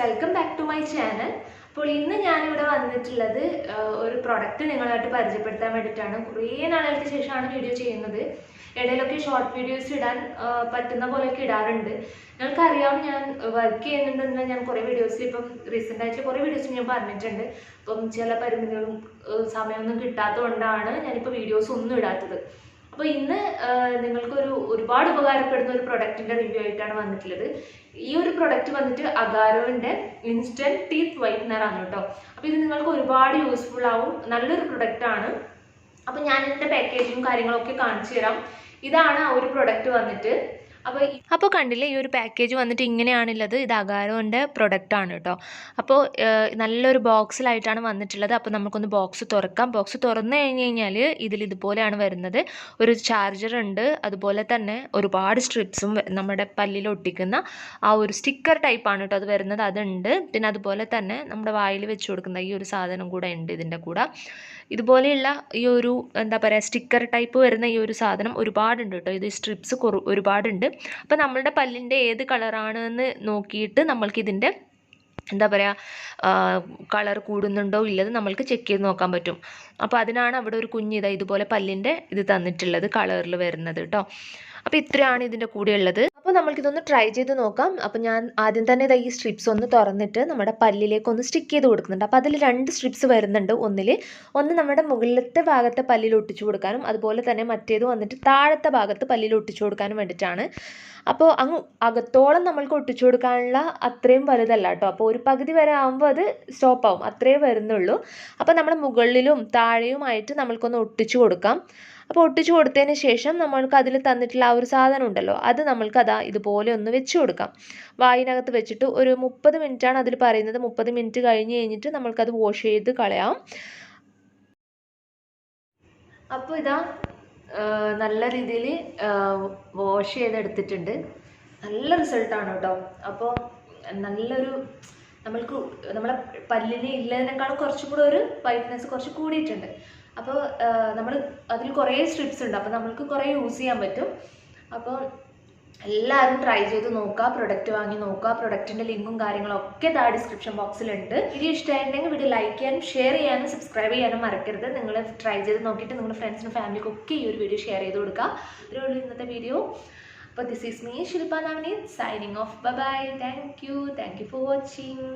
Welcome back to my channel അപ്പോൾ ഇന്ന് ഞാനിവിടെ വന്നിട്ടുള്ളത് ഒരു പ്രൊഡക്റ്റ് നിങ്ങളായിട്ട് പരിചയപ്പെടുത്താൻ വേണ്ടിയിട്ടാണ്. കുറേ നാളുകൾക്ക് ശേഷമാണ് വീഡിയോ ചെയ്യുന്നത്. ഇടയിലൊക്കെ ഷോർട്ട് വീഡിയോസ് ഇടാൻ പറ്റുന്ന പോലെയൊക്കെ ഇടാറുണ്ട്. നിങ്ങൾക്കറിയാം ഞാൻ വർക്ക് ചെയ്യുന്നുണ്ടെന്ന് ഞാൻ കുറേ വീഡിയോസിൽ ഇപ്പം റീസെന്റ് ആയിട്ട് കുറേ വീഡിയോസ് ഞാൻ പറഞ്ഞിട്ടുണ്ട്. അപ്പം ചില പരിമിതികളും സമയമൊന്നും കിട്ടാത്തതുകൊണ്ടാണ് ഞാനിപ്പോൾ വീഡിയോസ് ഒന്നും ഇടാത്തത്. അപ്പോൾ ഇന്ന് നിങ്ങൾക്ക് നിങ്ങൾക്കൊരു ഒരുപാട് ഉപകാരപ്പെടുന്ന ഒരു പ്രൊഡക്റ്റിന്റെ റിവ്യൂ ആയിട്ടാണ് വന്നിട്ടുള്ളത്. ഈ ഒരു പ്രൊഡക്റ്റ് വന്നിട്ട് അഗാരോന്റെ ഇൻസ്റ്റന്റ് ടീത്ത് വൈറ്റ്നർ ആണ് കേട്ടോ. അപ്പോൾ ഇത് നിങ്ങൾക്ക് ഒരുപാട് യൂസ്ഫുൾ ആവും. നല്ലൊരു പ്രൊഡക്റ്റ് ആണ്. അപ്പോൾ ഞാൻ ഇതിന്റെ പാക്കേജിങ്ങും കാര്യങ്ങളൊക്കെ കാണിച്ചു തരാം. ഇതാണ് ആ ഒരു പ്രൊഡക്റ്റ് വന്നിട്ട്. അപ്പോൾ കണ്ടില്ലേ ഈ ഒരു പാക്കേജ് വന്നിട്ട് ഇങ്ങനെയാണുള്ളത്. ഇത് അകാരോന്റെ പ്രൊഡക്റ്റ് ആണ് കേട്ടോ അപ്പോൾ നല്ലൊരു ബോക്സിലായിട്ടാണ് വന്നിട്ടുള്ളത്. അപ്പോൾ നമുക്കൊന്ന് ബോക്സ് തുറക്കാം. ബോക്സ് തുറന്നു കഴിഞ്ഞ് കഴിഞ്ഞാൽ ഇതിൽ ഇതുപോലെയാണ് വരുന്നത്. ഒരു ചാർജർ ഉണ്ട്. അതുപോലെ തന്നെ ഒരുപാട് സ്ട്രിപ്സും നമ്മുടെ പല്ലിൽ ഒട്ടിക്കുന്ന ആ ഒരു സ്റ്റിക്കർ ടൈപ്പാണ് കേട്ടോ അത് വരുന്നത്. അതുണ്ട്. പിന്നെ അതുപോലെ തന്നെ നമ്മുടെ വായിൽ വെച്ച് കൊടുക്കുന്ന ഈ ഒരു സാധനം കൂടെ ഉണ്ട് ഇതിന്റെ കൂടെ. ഇതുപോലെയുള്ള ഈ ഒരു എന്താ പറയുക സ്റ്റിക്കർ ടൈപ്പ് വരുന്ന ഈ ഒരു സാധനം ഒരുപാടുണ്ട് കേട്ടോ ഇത് സ്ട്രിപ്സ് ഒരുപാടുണ്ട്. അപ്പോൾ നമ്മളുടെ പല്ലിന്റെ ഏത് കളറാണ് എന്ന് നോക്കിയിട്ട് നമ്മൾക്കിതിന്റെ എന്താ പറയുക കളർ കൂടുന്നുണ്ടോ ഇല്ലത് നമ്മൾക്ക് ചെക്ക് ചെയ്ത് നോക്കാൻ പറ്റും. അപ്പോൾ അതിനാണ് അവിടെ ഒരു കുഞ്ഞിത ഇതുപോലെ പല്ലിന്റെ ഇത് തന്നിട്ടുള്ളത് കളറിൽ വരുന്നത് കേട്ടോ അപ്പോൾ ഇത്രയാണ് ഇതിന്റെ കൂടെ ഉള്ളത്. അപ്പോൾ നമ്മൾക്കിതൊന്ന് ട്രൈ ചെയ്ത് നോക്കാം. അപ്പോൾ ഞാൻ ആദ്യം തന്നെ ഇതാ ഈ സ്ട്രിപ്സ് ഒന്ന് തുറന്നിട്ട് നമ്മുടെ പല്ലിലേക്ക് ഒന്ന് സ്റ്റിക്ക് ചെയ്ത് കൊടുക്കുന്നുണ്ട്. അപ്പോൾ അതിൽ രണ്ട് സ്ട്രിപ്സ് വരുന്നുണ്ട് ഒന്നിൽ ഒന്ന് നമ്മുടെ മുകളിലത്തെ ഭാഗത്തെ പല്ലിൽ ഒട്ടിച്ചു കൊടുക്കാനും അതുപോലെ തന്നെ മറ്റേത് വന്നിട്ട് താഴത്തെ ഭാഗത്ത് പല്ലിൽ ഒട്ടിച്ചു കൊടുക്കാനും വേണ്ടിയിട്ടാണ്. അപ്പോൾ അങ്ങ് അകത്തോളം നമ്മൾക്ക് ഒട്ടിച്ചു കൊടുക്കാനുള്ള അത്രയും വലുതല്ല കേട്ടോ. അപ്പോൾ ഒരു പകുതി വരെ ആകുമ്പോൾ അത് സ്റ്റോപ്പ് ആവും. അത്രേ വരുന്നുള്ളൂ. അപ്പോൾ നമ്മുടെ മുകളിലും താഴെയുമായിട്ട് നമ്മൾക്കൊന്ന് ഒട്ടിച്ചു കൊടുക്കാം. അപ്പോൾ ഒട്ടിച്ചു കൊടുത്തതിന് ശേഷം നമ്മൾക്ക് അതിൽ തന്നിട്ടുള്ള ആ ഒരു സാധനം ഉണ്ടല്ലോ അത് നമ്മൾക്ക് അതാ ഇതുപോലെ ഒന്ന് വെച്ച് കൊടുക്കാം. വായിനകത്ത് വെച്ചിട്ട് ഒരു മുപ്പത് ആണ് അതിൽ പറയുന്നത്. മുപ്പത് മിനിറ്റ് കഴിഞ്ഞ് കഴിഞ്ഞിട്ട് നമ്മൾക്കത് വാഷ് ചെയ്ത് കളയാം. അപ്പോൾ ഇതാ നല്ല രീതിയിൽ വാഷ് ചെയ്തെടുത്തിട്ടുണ്ട്. നല്ല റിസൾട്ടാണ് കേട്ടോ. അപ്പോൾ നല്ലൊരു നമ്മൾക്ക് നമ്മളെ പല്ലിന് ഇല്ലതിനേക്കാളും കുറച്ചും കൂടെ ഒരു വൈറ്റ്നസ് കുറച്ച് കൂടിയിട്ടുണ്ട്. അപ്പോൾ നമ്മൾ അതിൽ കുറേ സ്ട്രിപ്സ് ഉണ്ട്. അപ്പോൾ നമ്മൾക്ക് കുറേ യൂസ് ചെയ്യാൻ പറ്റും. അപ്പോൾ എല്ലാവരും ട്രൈ ചെയ്ത് നോക്കുക പ്രൊഡക്റ്റ് വാങ്ങി നോക്കുക പ്രൊഡക്റ്റിന്റെ ലിങ്കും കാര്യങ്ങളും ഒക്കെ താഴെ ഡിസ്ക്രിപ്ഷൻ ബോക്സിലുണ്ട് വീഡിയോ ഇഷ്ടമായിട്ടുണ്ടെങ്കിൽ വീഡിയോ ലൈക്ക് ചെയ്യാനും ഷെയർ ചെയ്യാനും സബ്സ്ക്രൈബ് ചെയ്യാനും മറക്കരുത്. നിങ്ങൾ ട്രൈ ചെയ്ത് നോക്കിയിട്ട് നിങ്ങളുടെ ഫ്രണ്ട്സിനും ഫാമിലിക്കും ഒക്കെ ഈ ഒരു വീഡിയോ ഷെയർ ചെയ്ത് കൊടുക്കുക ഉള്ളൂ ഇന്നത്തെ വീഡിയോ അപ്പോൾ this is me Shilpa Navaneeth signing off bye thank you thank you for watching